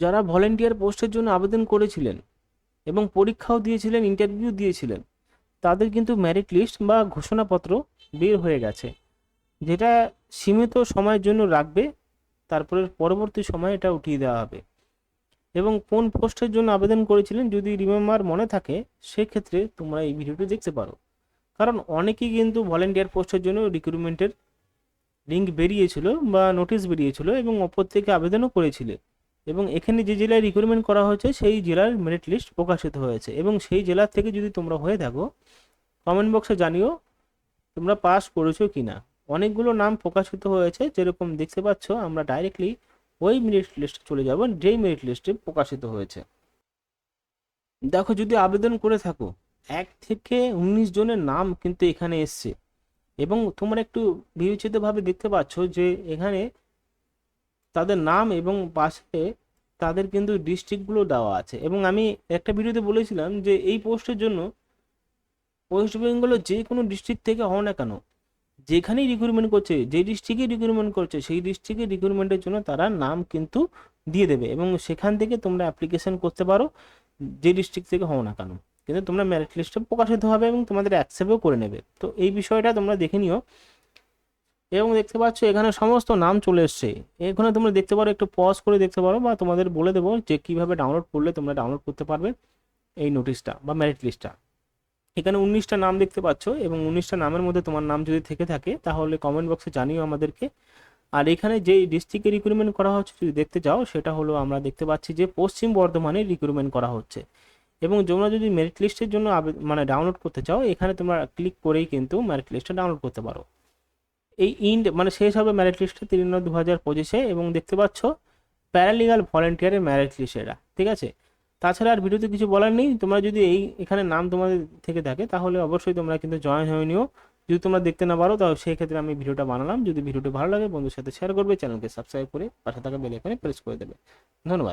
যারা ভলেন্টিয়ার পোস্টের জন্য আবেদন করেছিলেন এবং পরীক্ষাও দিয়েছিলেন ইন্টারভিউ দিয়েছিলেন, তাদের কিন্তু মেরিট লিস্ট বা ঘোষণাপত্র বের হয়ে গেছে, যেটা সীমিত সময়ের জন্য রাখবে, তারপরে পরবর্তী সময়ে এটা উঠিয়ে দেওয়া হবে। এবং কোন পোস্টের জন্য আবেদন করেছিলেন যদি রিমেম্বার মনে থাকে, সেক্ষেত্রে তোমরা এই ভিডিওটি দেখতে পারো। কারণ অনেকেই কিন্তু ভলেন্টিয়ার পোস্টের জন্য রিক্রুটমেন্টের লিঙ্ক বেরিয়েছিল বা নোটিশ বেরিয়েছিল এবং অপর থেকে আবেদনও করেছিলে। এবং এখানে যে জেলায় রিক্রুটমেন্ট করা হয়েছে, সেই জেলার মেরিট লিস্ট প্রকাশিত হয়েছে। এবং সেই জেলার থেকে যদি তোমরা হয়ে থাকো কমেন্ট বক্সে জানিও তোমরা পাস করেছ কি না অনেকগুলো নাম প্রকাশিত হয়েছে, যেরকম দেখতে পাচ্ছ, আমরা ডাইরেক্টলি ওই মেরিট লিস্টে চলে যাব, যেই মেরিট লিস্টে প্রকাশিত হয়েছে। দেখো, যদি আবেদন করে থাকো, এক থেকে উনিশ জনের নাম কিন্তু এখানে এসছে। এবং তোমরা একটু বিবেচিতভাবে দেখতে পাচ্ছ যে এখানে তাদের নাম এবং পাশে তাদের কিন্তু ডিস্ট্রিক্টগুলো দেওয়া আছে। এবং আমি একটা ভিডিওতে বলেছিলাম যে এই পোস্টের জন্য ওয়েস্ট বেঙ্গলের যে কোনো ডিস্ট্রিক্ট থেকে হও না কেন, যেখানেই রিক্রুটমেন্ট করছে, যে ডিস্ট্রিক্টে রিক্রুটমেন্ট করছে, সেই ডিস্ট্রিক্টে রিক্রুটমেন্টের জন্য তারা নাম কিন্তু দিয়ে দেবে এবং সেখান থেকে তোমরা অ্যাপ্লিকেশন করতে পারো, যে ডিস্ট্রিক্ট থেকে হও না কেন। কিন্তু তোমরা মেরিট লিস্টে প্রকাশিত হবে এবং তোমাদের অ্যাকসেপ্টও করে নেবে। তো এই বিষয়টা তোমরা দেখে নিও। এবং দেখতে পাচ্ছ এখানে সমস্ত নাম চলে এসছে। এখানে তোমরা দেখতে পারো, একটু পজ করে দেখতে পারো বা তোমাদের বলে দেবো যে কীভাবে ডাউনলোড করলে তোমরা ডাউনলোড করতে পারবে এই নোটিশটা বা মেরিট লিস্টটা এখানে উনিশটা নাম দেখতে পাচ্ছ এবং উনিশটা নামের মধ্যে তোমার নাম যদি থেকে থাকে তাহলে কমেন্ট বক্সে জানিও আমাদেরকে। আর এখানে যে ডিস্ট্রিক্টে রিক্রুটমেন্ট করা হচ্ছে যদি দেখতে যাও সেটা হলো আমরা দেখতে পাচ্ছি যে পশ্চিম বর্ধমানে রিক্রুটমেন্ট করা হচ্ছে। এবং তোমরা যদি মেরিট লিস্টের জন্য মানে ডাউনলোড করতে চাও এখানে তোমরা ক্লিক করেই কিন্তু মেরিট লিস্টটা ডাউনলোড করতে পারো। এই ইন্ড মানে শেষ হবে মেরিট লিস্টে তিন দু হাজার পঁচিশে এবং দেখতে পাচ্ছ প্যারালিগাল ভলেন্টিয়ারের মেরিট লিস্ট এটা ঠিক আছে? তাছাড়া আর ভিডিওতে কিছু বলার নেই, তোমরা যদি এই এখানে নাম তোমাদের থেকে থাকে তাহলে অবশ্যই তোমরা কিন্তু জয়েন হয়ে নিও। যদি তোমরা দেখতে না পারো তাহলে সেই ক্ষেত্রে আমি ভিডিওটা বানালাম। যদি ভিডিওটি ভালো লাগে বন্ধুর সাথে শেয়ার করবে চ্যানেলকে সাবস্ক্রাইব করে পাশে থাকা বেল প্রেস করে দেবে। ধন্যবাদ।